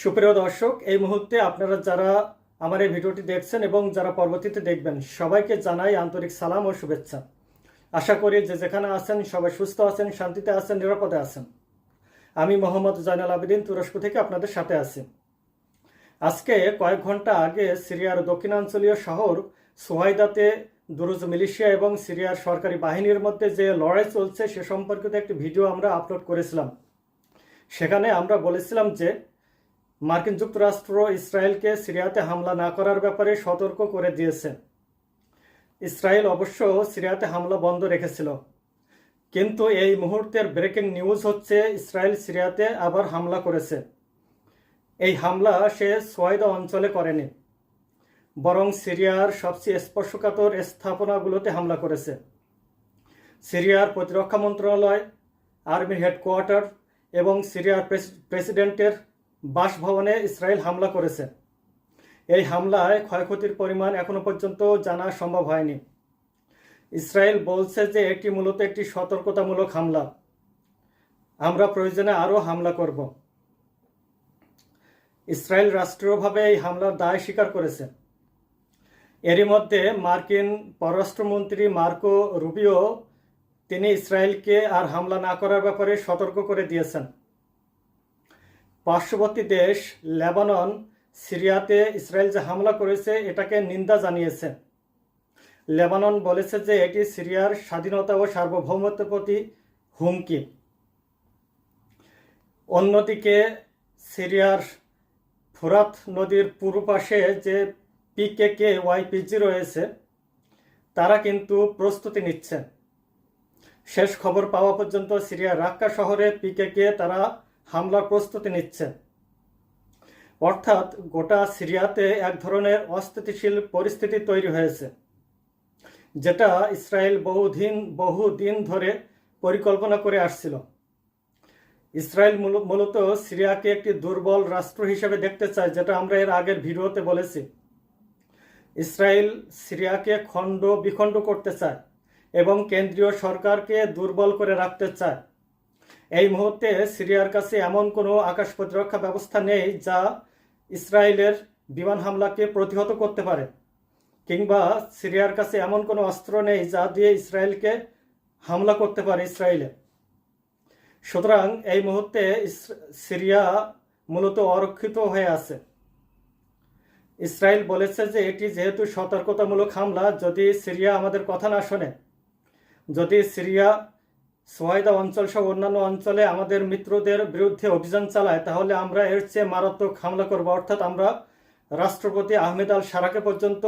সুপ্রিয় দর্শক, এই মুহূর্তে আপনারা যারা আমার এই ভিডিওটি দেখছেন এবং যারা পরবর্তীতে দেখবেন, সবাইকে জানাই আন্তরিক সালাম ও শুভেচ্ছা। আশা করি যে যেখানে আছেন, সবাই সুস্থ আছেন, শান্তিতে আছেন, নিরাপদে আছেন। আমি মোহাম্মদ জয়নাল আবেদিন, তুরস্ক থেকে আপনাদের সাথে আছি। আজকে কয়েক ঘণ্টা আগে সিরিয়ার দক্ষিণাঞ্চলীয় শহর সোহাইদাতে দুরুজ মিলিশিয়া এবং সিরিয়ার সরকারি বাহিনীর মধ্যে যে লড়াই চলছে, সে সম্পর্কিত একটি ভিডিও আমরা আপলোড করেছিলাম। সেখানে আমরা বলেছিলাম যে মার্কিন যুক্তরাষ্ট্র ইসরায়েলকে সিরিয়াতে হামলা না করার ব্যাপারে সতর্ক করে দিয়েছে। ইসরায়েল অবশ্য সিরিয়াতে হামলা বন্ধ রেখেছিল। কিন্তু এই মুহূর্তের ব্রেকিং নিউজ হচ্ছে, ইসরায়েল সিরিয়াতে আবার হামলা করেছে। এই হামলা সে সোয়াইদা অঞ্চলে করেনি, বরং সিরিয়ার সবচেয়ে স্পর্শকাতর স্থাপনাগুলোতে হামলা করেছে। সিরিয়ার প্রতিরক্ষা মন্ত্রণালয় আর্মির হেডকোয়ার্টার এবং সিরিয়ার প্রেসিডেন্টের বাসভবনে ইসরায়েল হামলা করেছে। এই হামলায় ক্ষয়ক্ষতির পরিমাণ এখনও পর্যন্ত জানা সম্ভব হয়নি। ইসরায়েল বলছে যে এটি মূলত একটি সতর্কতামূলক হামলা। আমরা প্রয়োজনে আরও হামলা করব। ইসরায়েল রাষ্ট্রীয়ভাবে এই হামলার দায় স্বীকার করেছে। এরই মধ্যে মার্কিন পররাষ্ট্রমন্ত্রী মার্কো রুবিও তিনি ইসরায়েলকে আর হামলা না করার ব্যাপারে সতর্ক করে দিয়েছেন। পার্শ্ববর্তী দেশ লেবানন, সিরিয়াতে ইসরায়েল যে হামলা করেছে, এটাকে নিন্দা জানিয়েছে। লেবানন বলেছে যে এটি সিরিয়ার স্বাধীনতা ও সার্বভৌমত্বের প্রতি হুমকি। অন্যদিকে, সিরিয়ার ফোরাত নদীর পূর্ব পাশে যে পিকেকে ওয়াইপিজি রয়েছে, তারা কিন্তু প্রস্তুতি নিচ্ছে। শেষ খবর পাওয়া পর্যন্ত সিরিয়ার রাক্কা শহরে পিকেকে তারা হামলার প্রস্তুতি নিচ্ছে অর্থাৎ গোটা সিরিয়াতে এক ধরনের অস্থিতিশীল পরিস্থিতি তৈরি হয়েছে, যেটা ইসরায়েল বহুদিন বহুদিন ধরে পরিকল্পনা করে আসছিল। ইসরায়েল মূলত সিরিয়াকে একটি দুর্বল রাষ্ট্র হিসেবে দেখতে চায়, যেটা আমরা এর আগের ভিডিওতে বলেছি। ইসরায়েল সিরিয়াকে খণ্ড বিখণ্ড করতে চায় এবং কেন্দ্রীয় সরকারকে দুর্বল করে রাখতে চায়। এই মুহূর্তে সিরিয়ার কাছে এমন কোনো আকাশ প্রতিরক্ষা ব্যবস্থা নেই যা ইসরায়েলের বিমান হামলাকে প্রতিহত করতে পারে, কিংবা সিরিয়ার কাছে এমন কোনো অস্ত্র নেই যা দিয়ে ইসরায়েলকে হামলা করতে পারে ইসরায়েলে। সুতরাং এই মুহূর্তে সিরিয়া মূলত অরক্ষিত হয়ে আছে। ইসরায়েল বলেছে যে এটি যেহেতু সতর্কতামূলক হামলা, যদি সিরিয়া আমাদের কথা না শোনে, যদি সিরিয়া সোয়াইদা অঞ্চল সহ অন্যান্য অঞ্চলে আমাদের মিত্রদের বিরুদ্ধে অভিযান চালায়, তাহলে আমরা এর চেয়ে মারাত্মক হামলা করব। অর্থাৎ আমরা রাষ্ট্রপতি আহমেদ আল সারাকে পর্যন্ত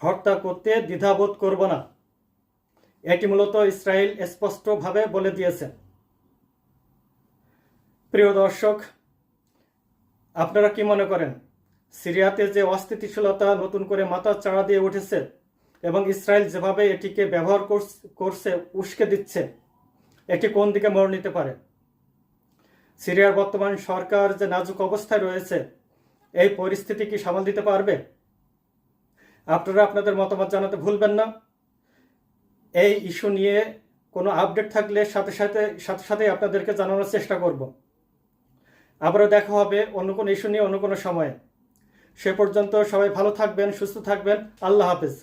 হত্যা করতে দ্বিধাবোধ করব না। এটি মূলত ইসরায়েল স্পষ্টভাবে বলে দিয়েছে। প্রিয় দর্শক, আপনারা কি মনে করেন, সিরিয়াতে যে অস্থিতিশীলতা নতুন করে মাথা চাড়া দিয়ে উঠেছে এবং ইসরায়েল যেভাবে এটিকে ব্যবহার করছে, উস্কে দিচ্ছে এটি কোন দিকে মোড় নিতে পারে? সিরিয়ার বর্তমান সরকার যে নাজুক অবস্থায় রয়েছে, এই পরিস্থিতি কি সামাল দিতে পারবে? আপনারা আপনাদের মতামত জানাতে ভুলবেন না। এই ইস্যু নিয়ে কোনো আপডেট থাকলে সাথে সাথে সাথে সাথে আপনাদেরকে জানানোর চেষ্টা করব। আবারও দেখা হবে অন্য কোনো ইস্যু নিয়ে, অন্য কোনো সময়ে। সে পর্যন্ত সবাই ভালো থাকবেন, সুস্থ থাকবেন। আল্লাহ হাফেজ।